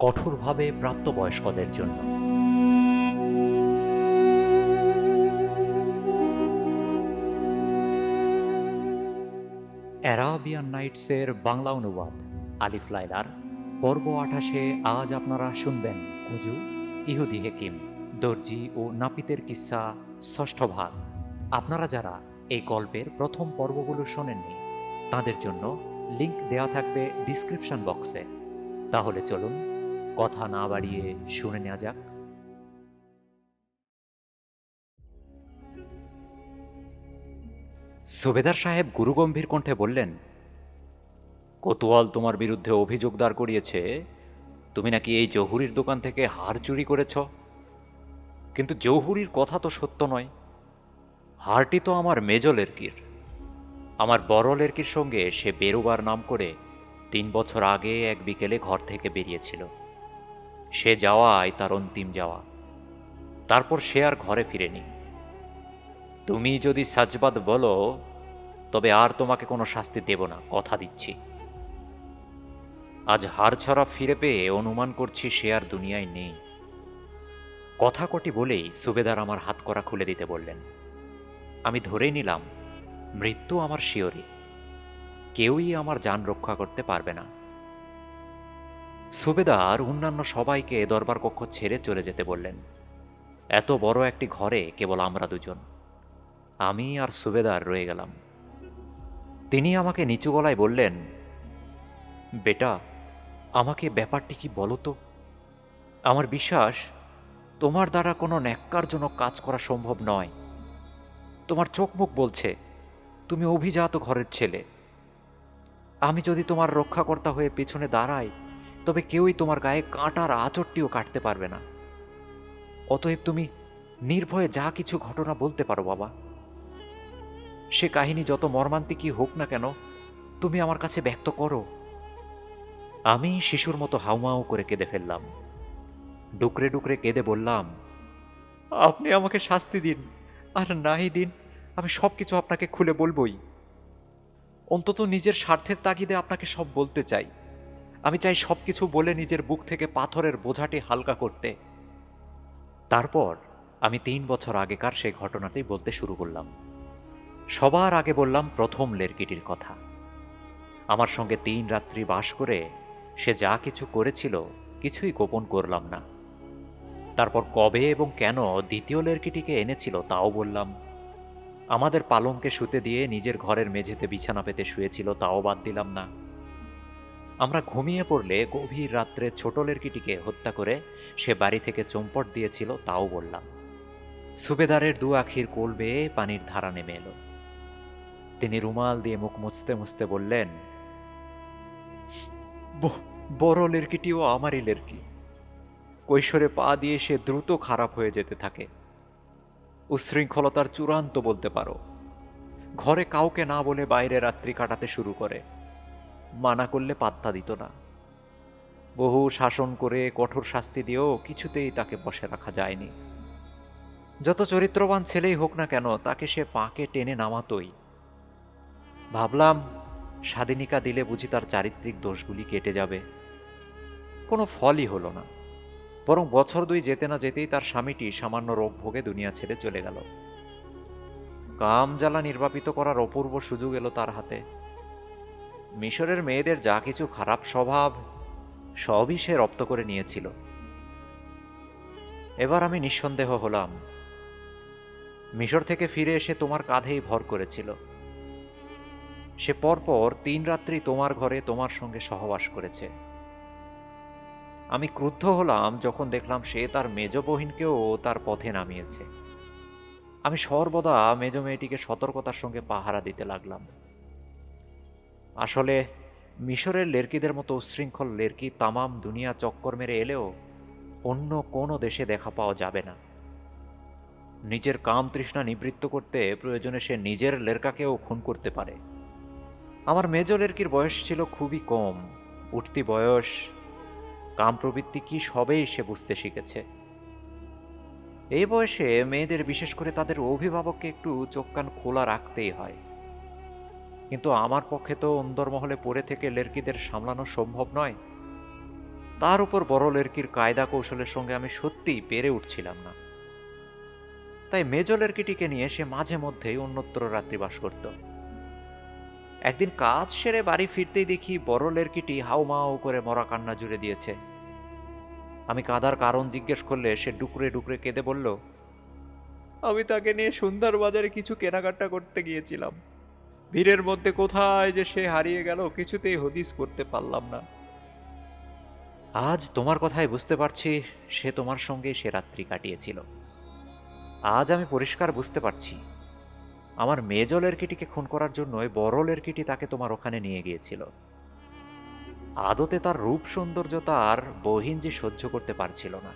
কঠোরভাবে প্রাপ্তবয়স্কদের জন্য। অ্যারাবিয়ান নাইটসের বাংলা অনুবাদ, আলিফ লাইলার পর্ব আঠাশে আজ আপনারা শুনবেন কুজু, ইহুদি হেকিম, দর্জি ও নাপিতের কিস্সা ষষ্ঠ ভাগ। আপনারা যারা এই গল্পের প্রথম পর্বগুলো শোনেননি, তাদের জন্য লিংক দেওয়া থাকবে ডিসক্রিপশন বক্সে। তাহলে চলুন কথা না বাড়িয়ে শুনে নেওয়া যাক। সুবেদার সাহেব গুরুগম্ভীর কণ্ঠে বললেন কোতোয়াল তোমার বিরুদ্ধে অভিযোগ দাঁড় করিয়েছে তুমি নাকি এই জহুরির দোকান থেকে হার চুরি করেছ? কিন্তু জহুরির কথা তো সত্য নয়। হারটি তো আমার মেজ লেরকির আমার বড় লেরকির সঙ্গে সে বেরোবার নাম করে তিন বছর আগে এক বিকেলে ঘর থেকে বেরিয়েছিল। সে যাওয়াই তার অন্তিম যাওয়া। তারপর সে আর ঘরে ফিরেনি। তুমি যদি সাজবাদ বলো, তবে আর তোমাকে কোনো শাস্তি দেব না, কথা দিচ্ছি। আজ হার ছড়া ফিরে পেয়ে অনুমান করছি সে আর দুনিয়ায় নেই। কথা কটি বলেই সুবেদার আমার হাত করা খুলে দিতে বললেন, আমি ধরেই নিলাম, মৃত্যু আমার শিওরি কেউই আমার যান রক্ষা করতে পারবে না। সুবেদার অন্যান্য সবাইকে দরবার কক্ষ ছেড়ে চলে যেতে বললেন। এত বড় একটি ঘরে কেবল আমরা দুজন। আমি আর সুবেদার রয়ে গেলাম। তিনি আমাকে নিচু গলায় বললেন, বেটা, আমাকে ব্যাপারটি কি বলো তো? আমার বিশ্বাস, তোমার দ্বারা কোনো ন্যাক্কারজনক কাজ করা সম্ভব নয়। তোমার চোখ মুখ বলছে, তুমি অভিজাত ঘরের ছেলে। আমি যদি তোমার রক্ষাকর্তা হয়ে পেছনে দাঁড়াই তবে কেউই তোমার গায়ে কাঁটার আচরটিও কাটতে পারবে না। অতএব তুমি নির্ভয়ে যা কিছু ঘটনা বলতে পারো, বাবা। সে কাহিনী যত মর্মান্তিকই হোক না কেন, তুমি আমার কাছে ব্যক্ত করো। আমি শিশুর মতো হাউমাউ করে কেঁদে ফেললাম। ডুকরে ডুকরে কেঁদে বললাম, আপনি আমাকে শাস্তি দিন, আর নাই দিন, আমি সব কিছু আপনাকে খুলে বলবই। অন্তত নিজের স্বার্থের তাগিদে আপনাকে সব বলতে চাই। আমি চাই সব কিছু বলে নিজের বুক থেকে পাথরের বোঝাটি হালকা করতে। তারপর আমি তিন বছর আগেকার সেই ঘটনাটি বলতে শুরু করলাম। সবার আগে বললাম প্রথম লেরকিটির কথা। আমার সঙ্গে তিন রাত্রি বাস করে সে যা কিছু করেছিল কিছুই গোপন করলাম না। তারপর কবে এবং কেন দ্বিতীয় লেরকিটিকে এনেছিল তাও বললাম। আমাদের পালঙ্কে শুতে দিয়ে নিজের ঘরের মেঝেতে বিছানা পেতে শুয়েছিল তাও বাদ দিলাম না। আমরা ঘুমিয়ে পড়লে গভীর রাত্রে ছোট লেরকিটিকে হত্যা করে সে বাড়ি থেকে চম্পট দিয়েছিল তাও বললাম। সুবেদারের দু আখির কোল বেয়ে পানির ধারা নেমে এলো। তিনি রুমাল দিয়ে মুখ মুছতে মুছতে বললেন "ব- বড় লেরকিটিও আমারই লেরকি কৈশোরে পা দিয়ে সে দ্রুত খারাপ হয়ে যেতে থাকে। উচ্ছৃঙ্খলতার চূড়ান্ত বলতে পারো। ঘরে কাউকে না বলে বাইরে রাত্রি কাটাতে শুরু করে। মানা করলে পাত্তা দিত না। বহু শাসন করে কঠোর শাস্তি দিয়েও কিছুতেই তাকে বসে রাখা যায়নি। যত চরিত্রবান ছেলেই হোক না কেন, তাকে সে পাকে টেনে নামাতই। ভাবলাম, স্বাধীনিকা দিলে বুঝি তার চারিত্রিক দোষগুলি কেটে যাবে। কোনো ফলই হলো না। বরং বছর দুই যেতে না যেতেই তার স্বামীটি সামান্য রোগ ভোগে দুনিয়া ছেড়ে চলে গেল। কাম জ্বালা নির্বাপিত করার অপূর্ব সুযোগ এলো তার হাতে। মিশরের মেয়েদের যা কিছু খারাপ স্বভাব, সবই সে রপ্ত করে নিয়েছিল। এবার আমি নিঃসন্দেহ হলাম। মিশর থেকে ফিরে এসে তোমার কাঁধেই ভর করেছিল। সে পরপর তিন রাত্রি তোমার ঘরে তোমার সঙ্গে সহবাস করেছে। আমি ক্রুদ্ধ হলাম যখন দেখলাম সে তার মেজ বহিনকেও তার পথে নামিয়েছে। আমি সর্বদা মেজ মেয়েটিকে সতর্কতার সঙ্গে পাহারা দিতে লাগলাম। আসলে, মিশরের লেরকিদের মতো উশৃঙ্খল লেরকি তামাম দুনিয়া চক্কর মেরে এলেও অন্য কোনো দেশে দেখা পাওয়া যাবে না। নিজের কাম তৃষ্ণা নিবৃত্ত করতে প্রয়োজনে সে নিজের লেরকাকেও খুন করতে পারে। আমার মেজ লেরকির বয়স ছিল খুবই কম। উঠতি বয়স, কাম প্রবৃত্তি কি সবেই সে বুঝতে শিখেছে। এই বয়সে মেয়েদের বিশেষ করে তাদের অভিভাবককে একটু চোখ কান খোলা রাখতেই হয়। কিন্তু আমার পক্ষে তো অন্দরমহলে পড়ে থেকে লেরকিদের সামলানো সম্ভব নয়। তার উপর বড় লেরকির কায়দা কৌশলের সঙ্গে আমি সত্যিই পেরে উঠছিলাম না। তাই মেজ লেরকিটিকে নিয়ে সে মাঝে মধ্যেই অন্যত্র রাত্রিবাস করত। একদিন কাজ সেরে বাড়ি ফিরতেই দেখি বড় লেরকিটি হাউমাউ করে মরা কান্না জুড়ে দিয়েছে। আমি কাঁদার কারণ জিজ্ঞেস করলে সে ডুকরে ডুকরে কেঁদে বলল, আমি তাকে নিয়ে সুন্দর বাজারে কিছু কেনাকাটা করতে গিয়েছিলাম। ভিড়ের মধ্যে কোথায় যে সে হারিয়ে গেল কিছুতেই হদিস করতে পারলাম না। আজ তোমার কথায় বুঝতে পারছি, সে তোমার সঙ্গেই সে রাত্রি কাটিয়েছিল। আজ আমি পরিষ্কার বুঝতে পারছি। আমার মেজ লেরকিটিকে খুন করার জন্যই বড় লেরকিটি তাকে তোমার ওখানে নিয়ে গিয়েছিল। আদতে তার রূপ সৌন্দর্য তার বহিন যে সহ্য করতে পারছিল না।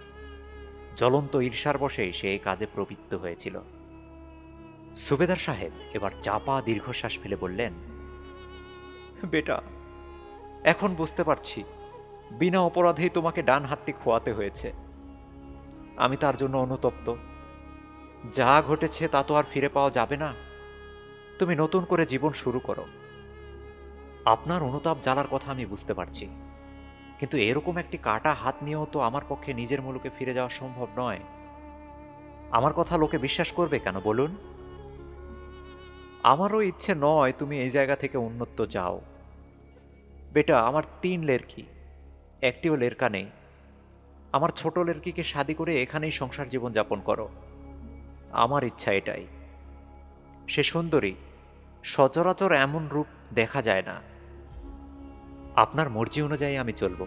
জ্বলন্ত ঈর্ষার বসেই সে কাজে প্রবৃত্ত হয়েছিল। সুবেদার সাহেব এবার চাপা দীর্ঘশ্বাস ফেলে বললেন বেটা এখন বুঝতে পারছি বিনা অপরাধেই তোমাকে ডান হাতটি খোয়াতে হয়েছে। আমি তার জন্য অনুতপ্ত। যা ঘটেছে তা তো আর ফিরে পাওয়া যাবে না। তুমি নতুন করে জীবন শুরু করো। আপনার অনুতাপ জ্বালার কথা আমি বুঝতে পারছি। কিন্তু এরকম একটি কাটা হাত নিয়েও তো আমার পক্ষে নিজের মুলুকে ফিরে যাওয়া সম্ভব নয়। আমার কথা লোকে বিশ্বাস করবে কেন বলুন? আমারও ইচ্ছে নয় তুমি এই জায়গা থেকে উন্নত যাও। বেটা, আমার তিন লেরকি, একটিও লেরকা নেই। আমার ছোট লেরকিকে শাদি করে এখানেই সংসার জীবন যাপন করো। আমার ইচ্ছা এটাই। সে সুন্দরী, সচরাচর এমন রূপ দেখা যায় না। আপনার মর্জি অনুযায়ী আমি চলব।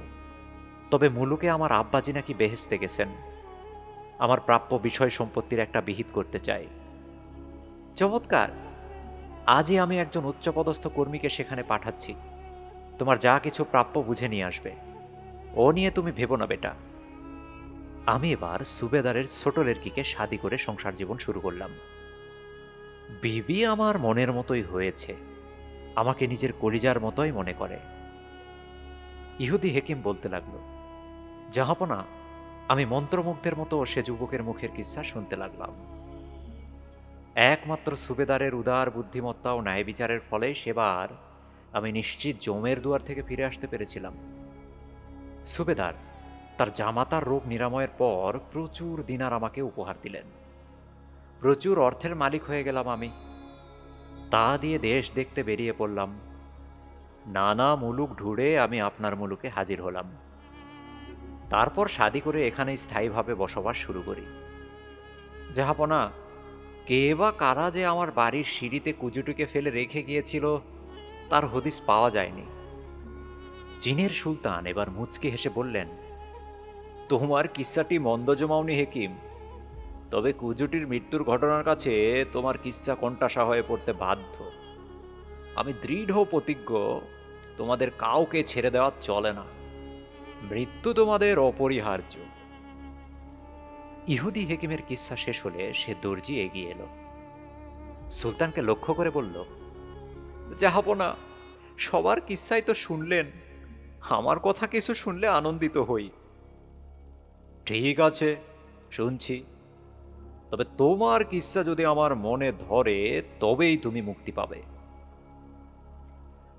তবে মুলুকে আমার আব্বাজি নাকি বেহেস্তে গেছেন। আমার প্রাপ্য বিষয় সম্পত্তির একটা বিহিত করতে চাই। চমৎকার! আজই আমি একজন উচ্চপদস্থ কর্মীকে সেখানে পাঠাচ্ছি। তোমার যা কিছু প্রাপ্য বুঝে নিয়ে আসবে। ও নিয়ে তুমি ভেবো না, বেটা। আমি এবার সুবেদারের ছোট লেরকিকে শাদি করে সংসার জীবন শুরু করলাম। বিবি আমার মনের মতোই হয়েছে। আমাকে নিজের কলিজার মতোই মনে করে। ইহুদি হেকিম বলতে লাগল, জাহাপনা, আমি মন্ত্রমুগ্ধের মতো সে যুবকের মুখের কিচ্ছা শুনতে লাগলাম। একমাত্র সুবেদারের উদার বুদ্ধিমত্তা ও ন্যায় বিচারের ফলে সেবার আমি নিশ্চিত জমের দুয়ার থেকে ফিরে আসতে পেরেছিলাম। সুবেদার, তার জামাতার রোগ নিরাময়ের পর প্রচুর দিনার আমাকে উপহার দিলেন। প্রচুর অর্থের মালিক হয়ে গেলাম আমি। তা দিয়ে দেশ দেখতে বেরিয়ে পড়লাম। নানা মুলুক ঢুড়ে আমি আপনার মুলুকে হাজির হলাম। তারপর শাদি করে এখানে স্থায়ীভাবে বসবাস শুরু করি। জাহাপনা কে বা কারা যে আমার বাড়ির সিঁড়িতে কুজুটিকে ফেলে রেখে গিয়েছিল, তার হদিস পাওয়া যায়নি। চীনের সুলতান এবার মুচকি হেসে বললেন, তোমার কিস্সাটি মন্দ জমাওনি হেকিম, তবে কুজুটির মৃত্যুর ঘটনার কাছে তোমার কিস্সা কণ্ঠাসা হয়ে পড়তে বাধ্য। আমি দৃঢ় প্রতিজ্ঞ, তোমাদের কাউকে ছেড়ে দেওয়া চলে না। মৃত্যু তোমাদের অপরিহার্য। ইহুদি হেকিমের কিস্সা শেষ হলে সে দর্জি এগিয়ে এলো। সুলতানকে লক্ষ্য করে বলল না সবার কিস্সাই তো শুনলেন আমার কথা কিছু শুনলে আনন্দিত হই। ঠিক আছে শুনছি। তবে তোমার কিস্সা যদি আমার মনে ধরে তবেই তুমি মুক্তি পাবে।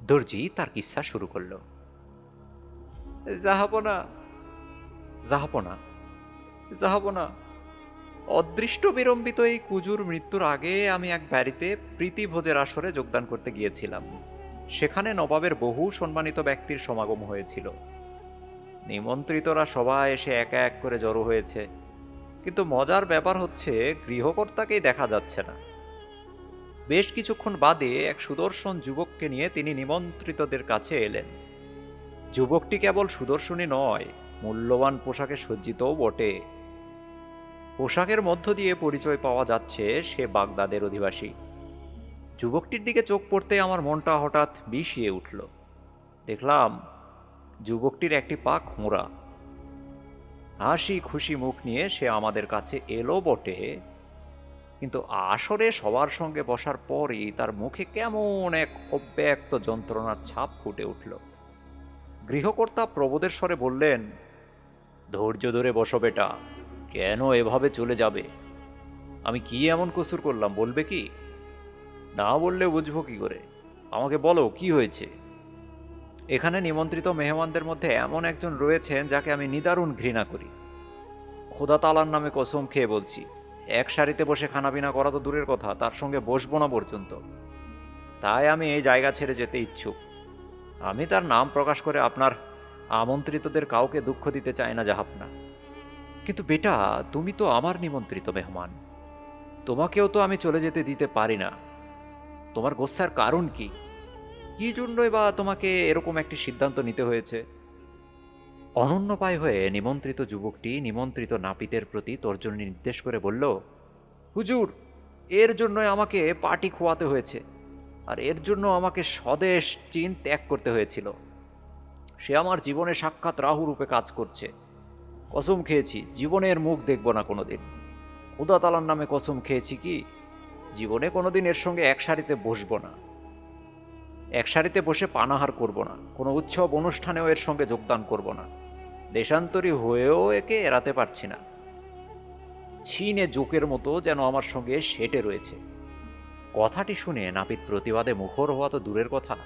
দর্জি তার কিস্সা শুরু করল জাহাপনা জাহাপনা জাহাপনা অদৃষ্ট বিলম্বিত এই কুজুর মৃত্যুর আগে আমি এক বাড়িতে প্রীতি ভোজের আসরে যোগদান করতে গিয়েছিলাম। সেখানে নবাবের বহু সম্মানিত ব্যক্তির সমাগম হয়েছিল। নিমন্ত্রিতরা সবাই এসে একা এক করে জড়ো হয়েছে। কিন্তু মজার ব্যাপার হচ্ছে, গৃহকর্তাকেই দেখা যাচ্ছে না। বেশ কিছুক্ষণ বাদে এক সুদর্শন যুবককে নিয়ে তিনি নিমন্ত্রিতদের কাছে এলেন। যুবকটি কেবল সুদর্শনী নয়, মূল্যবান পোশাকে সজ্জিতও বটে। পোশাকের মধ্য দিয়ে পরিচয় পাওয়া যাচ্ছে সে বাগদাদের অধিবাসী। যুবকটির দিকে চোখ পড়তে আমার মনটা হঠাৎ বিষিয়ে উঠল। দেখলাম, যুবকটির একটি পা খোঁড়া। হাসি খুশি মুখ নিয়ে সে আমাদের কাছে এলো বটে। কিন্তু আসরে সবার সঙ্গে বসার পরই তার মুখে কেমন এক অব্যক্ত যন্ত্রণার ছাপ ফুটে উঠল। গৃহকর্তা প্রবোদের স্বরে বললেন, ধৈর্য ধরে বসো বেটা। কেন এভাবে চলে যাবে? আমি কি এমন কসুর করলাম, বলবে কি? না বললে বুঝব কি করে? আমাকে বলো, কি হয়েছে? এখানে নিমন্ত্রিত মেহমানদের মধ্যে এমন একজন রয়েছেন যাকে আমি নিদারুণ ঘৃণা করি। খোদা তালার নামে কসম খেয়ে বলছি, এক সারিতে বসে খানাপিনা করা তো দূরের কথা, তার সঙ্গে বসবো না পর্যন্ত। তাই আমি এই জায়গা ছেড়ে যেতে ইচ্ছুক। আমি তার নাম প্রকাশ করে আপনার আমন্ত্রিতদের কাউকে দুঃখ দিতে চাই না, জাহাপনা। কিন্তু বেটা, তুমি তো আমার নিমন্ত্রিত, মেহমান। তোমাকেও তো আমি চলে যেতে দিতে পারি না। তোমার গোসার কারণ কি? কি জন্যই বা তোমাকে এরকম একটি সিদ্ধান্ত নিতে হয়েছে? অনন্যপায় হয়ে নিমন্ত্রিত যুবকটি নিমন্ত্রিত নাপিতের প্রতি তর্জনী নির্দেশ করে বলল, হুজুর, এর জন্যই আমাকে পার্টি খোয়াতে হয়েছে, আর এর জন্য আমাকে স্বদেশ চীন ত্যাগ করতে হয়েছিল। সে আমার জীবনে সাক্ষাৎ রাহু রূপে কাজ করছে। কসম খেয়েছি, জীবনের মুখ দেখব না কোনোদিন। খুদা তালার নামে কসম খেয়েছি কি? জীবনে কোনোদিন এর সঙ্গে এক সারিতে বসবো না। এক সারিতে বসে পানাহার করব না, কোনো উৎসব অনুষ্ঠানেও এর সঙ্গে যোগদান করব না। দেশান্তরী হয়েও একে এড়াতে পারছি না। ছিনে জোকের মতো যেন আমার সঙ্গে সেটে রয়েছে। কথাটি শুনে নাপিত প্রতিবাদে মুখর হওয়া তো দূরের কথা,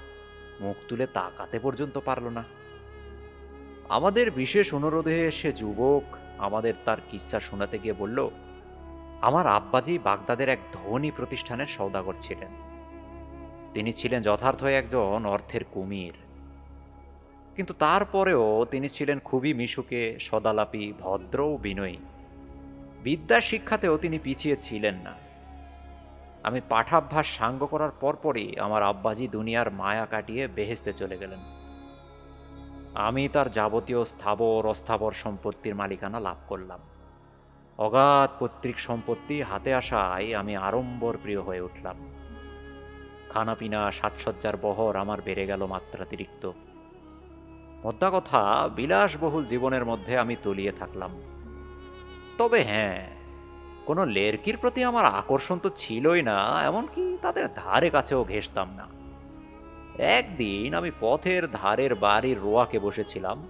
মুখ তুলে তাকাতে পর্যন্ত পারল না। আমাদের বিশেষ অনুরোধে সে যুবক আমাদের তার কিস্সা শোনাতে গিয়ে বলল, আমার আব্বাজি বাগদাদের এক ধনী প্রতিষ্ঠানের সৌদাগর ছিলেন। তিনি ছিলেন যথার্থই একজন অর্থের কুমির। কিন্তু তারপরেও তিনি ছিলেন খুবই মিশুকে, সদালাপি, ভদ্র ও বিনয়ী। বিদ্যা শিক্ষাতেও তিনি পিছিয়ে ছিলেন না। আমি পাঠাভ্যাস সাঙ্গ করার পরপরই আমার আব্বাজি দুনিয়ার মায়া কাটিয়ে বেহেস্তে চলে গেলেন। আমি তার যাবতীয় স্থাবর, অস্থাবর সম্পত্তির মালিকানা লাভ করলাম। অগাধ পৈতৃক সম্পত্তি হাতে আসায় আমি আড়ম্বর প্রিয় হয়ে উঠলাম। খানাপিনা, সাজসজ্জার বহর আমার বেড়ে গেল মাত্রাতিরিক্ত। মোদ্দা কথা, বিলাসবহুল জীবনের মধ্যে আমি তলিয়ে থাকলাম। তবে হ্যাঁ কোনো লেরকির প্রতি আমার আকর্ষণ তো ছিলই না, এমনকি তাদের ধারে কাছেও ঘেসতাম না। একদিন আমি পথের ধারের বাড়ির রোয়াকে বসেছিলাম।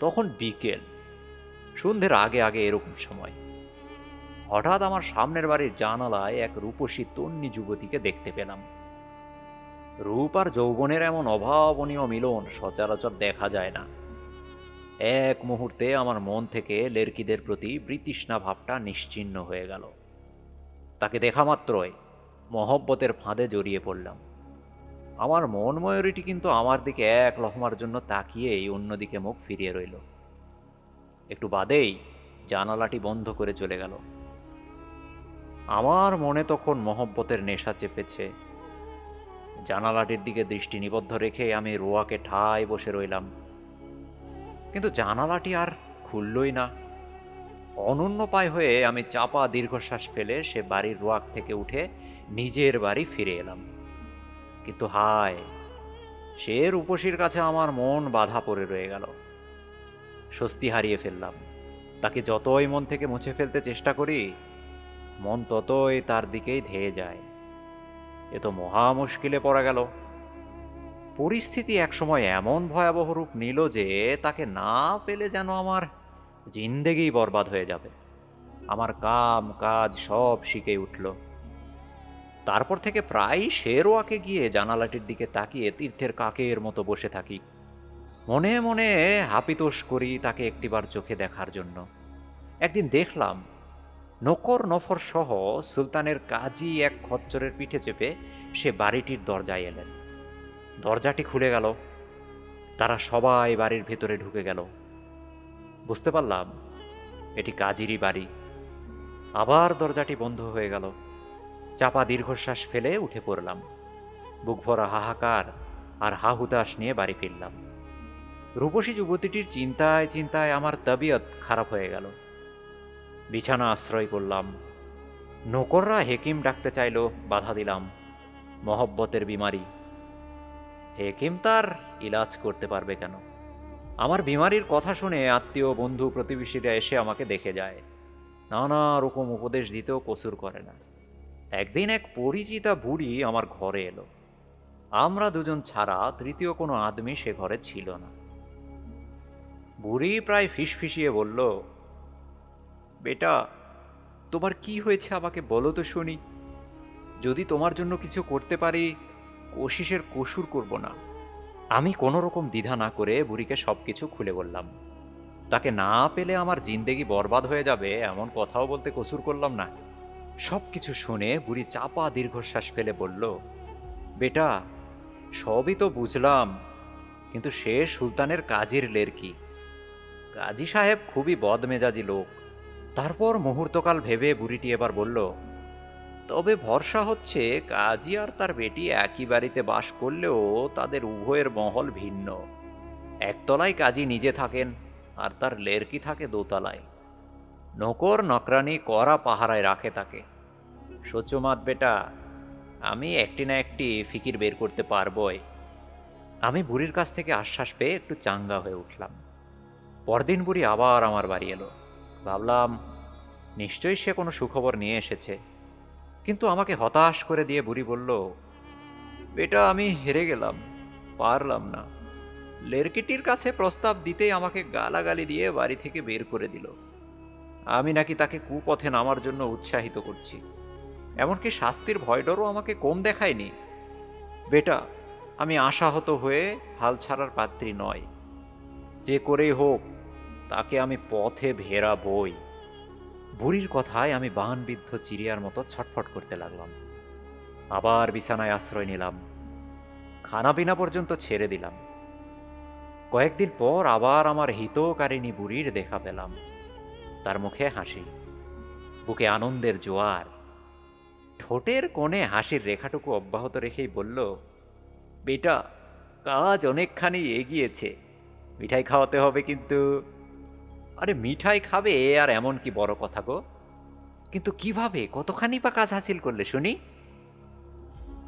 তখন বিকেল, সন্ধ্যের আগে আগে এরকম সময়। হঠাৎ আমার সামনের বাড়ির জানালায় এক রূপসী তন্নি যুবতীকে দেখতে পেলাম। রূপ আর যৌবনের এমন অভাবনীয় মিলন সচরাচর দেখা যায় না। এক মুহূর্তে আমার মন থেকে লেরকিদের প্রতি বৃতৃষ্ণা ভাবটা নিশ্চিহ্ন হয়ে গেল। তাকে দেখা মাত্রই মহব্বতের ফাঁদে জড়িয়ে পড়লাম। আমার মন ময়ূরীটি কিন্তু আমার দিকে এক লহমার জন্য তাকিয়েই অন্যদিকে মুখ ফিরিয়ে রইল। একটু বাদেই জানালাটি বন্ধ করে চলে গেল। আমার মনে তখন মহব্বতের নেশা চেপেছে। জানালাটির দিকে দৃষ্টি নিবদ্ধ রেখে আমি রোয়াকে ঠায় বসে রইলাম। কিন্তু জানালাটি আর খুললই না। অনন্য পায় হয়ে আমি চাপা দীর্ঘশ্বাস ফেলে সে বাড়ির রোয়াক থেকে উঠে নিজের বাড়ি ফিরে এলাম। কিন্তু হায়, সে রূপসীর কাছে আমার মন বাধা পড়ে রয়ে গেল। স্বস্তি হারিয়ে ফেললাম। তাকে যতই মন থেকে মুছে ফেলতে চেষ্টা করি, মন ততই তার দিকেই ধেয়ে যায়। এ তো মহা মুশকিলে পড়া গেল। পরিস্থিতি একসময় এমন ভয়াবহ রূপ নিল যে, তাকে না পেলে যেন আমার জিন্দেগি বরবাদ হয়ে যাবে। আমার কাম, কাজ সব শিখে উঠল। তারপর থেকে প্রায় শেরোয়াকে গিয়ে জানালাটির দিকে তাকিয়ে তীর্থের কাকের মতো বসে থাকি। মনে মনে হাপিতোষ করি তাকে একটিবার চোখে দেখার জন্য। একদিন দেখলাম, নকর নফর সহ সুলতানের কাজী এক খচ্চরের পিঠে চেপে সে বাড়িটির দরজায় এলেন। দরজাটি খুলে গেল। তারা সবাই বাড়ির ভেতরে ঢুকে গেল। বুঝতে পারলাম, এটি কাজিরই বাড়ি। আবার দরজাটি বন্ধ হয়ে গেল। চাপা দীর্ঘশ্বাস ফেলে উঠে পড়লাম। বুক ভরা হাহাকার আর হাহুতাশ নিয়ে বাড়ি ফিরলাম। রূপসী যুবতীটির চিন্তায় চিন্তায় আমার তবিয়ত খারাপ হয়ে গেল। বিছানা আশ্রয় করলাম। নকররা হেকিম ডাকতে চাইল, বাধা দিলাম। মহব্বতের বিমারি। হেকিম তার ইলাজ করতে পারবে কেন? আমার বিমারির কথা শুনে আত্মীয়, বন্ধু, প্রতিবেশীরা এসে আমাকে দেখে যায়। নানা রকম উপদেশ দিতেও কসুর করে না। একদিন এক পরিচিতা বুড়ি আমার ঘরে এলো। আমরা দুজন ছাড়া তৃতীয় কোনো আদমি সে ঘরে ছিল না। বুড়ি প্রায় ফিসফিসিয়ে বলল, বেটা, তোমার কি হয়েছে আমাকে বলো তো শুনি। যদি তোমার জন্য কিছু করতে পারি কোশিসের কসুর করব না। আমি কোনো রকম দ্বিধা না করে বুড়িকে সব কিছু খুলে বললাম, তাকে না পেলে আমার জিন্দেগি বরবাদ হয়ে যাবে, এমন কথাও বলতে কসুর করলাম না। সব কিছু শুনে বুড়ি চাপা দীর্ঘশ্বাস ফেলে বলল, বেটা, সবই তো বুঝলাম, কিন্তু সে সুলতানের কাজের লেরকি কাজী সাহেব খুবই বদমেজাজি লোক। তারপর মুহূর্তকাল ভেবে বুড়িটি এবার বলল, তবে ভরসা হচ্ছে কাজী আর তার বেটি একই বাড়িতে বাস করলেও তাদের উভয়ের মহল ভিন্ন। একতলায় কাজী নিজে থাকেন আর তার লেরকি থাকে দোতলায়। নকর নকরানি করা পাহারায় রাখে তাকে। সচ্যমাত বেটা, আমি একটি না একটি ফিকির বের করতে পারবই। আমি বুড়ির কাছ থেকে আশ্বাস পেয়ে একটু চাঙ্গা হয়ে উঠলাম। পরদিন বুড়ি আবার আমার বাড়ি এলো। ভাবলাম, নিশ্চয়ই সে কোনো সুখবর নিয়ে এসেছে। কিন্তু আমাকে হতাশ করে দিয়ে বুড়ি বলল, বেটা, আমি হেরে গেলাম, পারলাম না। লেরকিটির কাছে প্রস্তাব দিতেই আমাকে গালাগালি দিয়ে বাড়ি থেকে বের করে দিল। আমি নাকি তাকে কুপথে নামার জন্য উৎসাহিত করছি। এমনকি শাস্তির ভয়ডরও আমাকে কম দেখায়নি। বেটা, আমি আশাহত হয়ে হাল ছাড়ার পাত্রী নয়। যে করেই হোক, তাকে আমি পথে ভেরা বই বুড়ির কথায় আমি বানবিদ্ধ চিড়িয়ার মতো ছটফট করতে লাগলাম। আবার বিছানায় আশ্রয় নিলাম। খানা পিনা পর্যন্ত ছেড়ে দিলাম। কয়েকদিন পর আবার আমার হিতকারিণী বুড়ির দেখা পেলাম। তার মুখে হাসি। বুকে আনন্দের জোয়ার। ঠোঁটের কোণে হাসির রেখাটুকু অব্যাহত রেখেই বলল, বেটা, কাজ অনেকখানি এগিয়েছে। মিঠাই খাওয়াতে হবে কিন্তু। আরে, মিঠাই খাবে? আর এমন কি বড় কথা গো? কিন্তু কীভাবে? কতখানি বা কাজ হাসিল করলে, শুনি?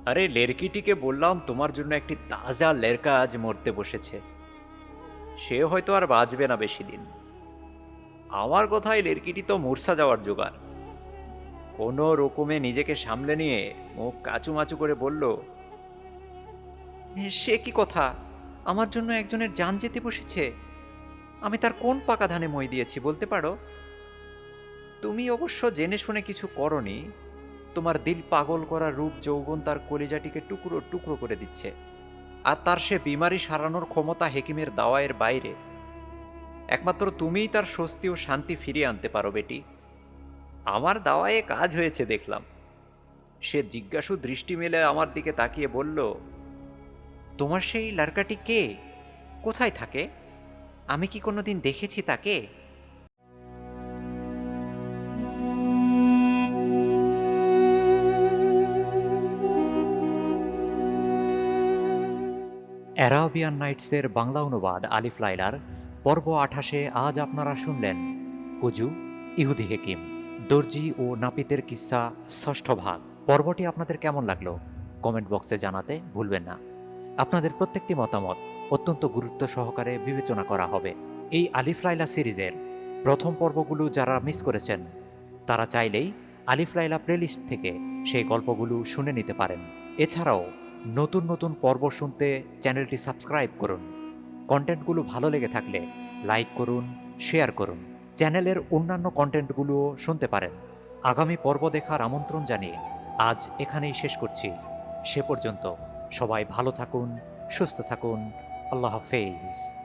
আরে, লেরকিটিকে বললাম, তোমার জন্য একটি তাজা লেরকা আজ মরতে বসেছে। সে হয়তো আর বাঁচবে না বেশি দিন। আমার কথায় লেরকিটি তো মূর্ছা যাওয়ার জোগাড়। কোনো রকমে নিজেকে সামলে নিয়ে মুখ কাচুমাচু করে বলল সে কি কথা? আমার জন্য একজনের যান যেতে বসেছে। আমি তার কোন পাকা ধানে মই দিয়েছি বলতে পারো? তুমি অবশ্য জেনে শুনে কিছু করনি। তোমার দিল পাগল করা রূপ যৌবন তার কলিজাটিকে টুকরো টুকরো করে দিচ্ছে। আর তার সে বিমারি সারানোর ক্ষমতা হেকিমের দাওয়ায়ের বাইরে। একমাত্র তুমিই তার স্বস্তি ও শান্তি ফিরিয়ে আনতে পারো, বেটি। আমার দাওয়ায়ে কাজ হয়েছে, দেখলাম। সে জিজ্ঞাসু দৃষ্টি মেলে আমার দিকে তাকিয়ে বলল, তোমার সেই লারকাটি কে? কোথায় থাকে? আমি কি কোনোদিন দেখেছি তাকে? অ্যারাবিয়ান নাইটসের বাংলা অনুবাদ আলিফ লাইলার পর্ব আঠাশে আজ আপনারা শুনলেন কুজু, ইহুদি হেকিম, দর্জি ও নাপিতের কিস্সা ষষ্ঠ ভাগ। পর্বটি আপনাদের কেমন লাগল? কমেন্ট বক্সে জানাতে ভুলবেন না। আপনাদের প্রত্যেকটি মতামত অত্যন্ত গুরুত্ব সহকারে বিবেচনা করা হবে। এই আলিফ লাইলা সিরিজের প্রথম পর্বগুলো যারা মিস করেছেন, তারা চাইলেই আলিফ লাইলা প্লেলিস্ট থেকে সেই গল্পগুলো শুনে নিতে পারেন। এছাড়াও নতুন নতুন পর্ব শুনতে চ্যানেলটি সাবস্ক্রাইব করুন। কন্টেন্টগুলো ভালো লেগে থাকলে লাইক করুন শেয়ার করুন। চ্যানেলের অন্যান্য কন্টেন্টগুলোও শুনতে পারেন। আগামী পর্ব দেখার আমন্ত্রণ জানিয়ে আজ এখানেই শেষ করছি। সে পর্যন্ত সবাই ভালো থাকুন, সুস্থ থাকুন। আল্লাহ হাফেজ।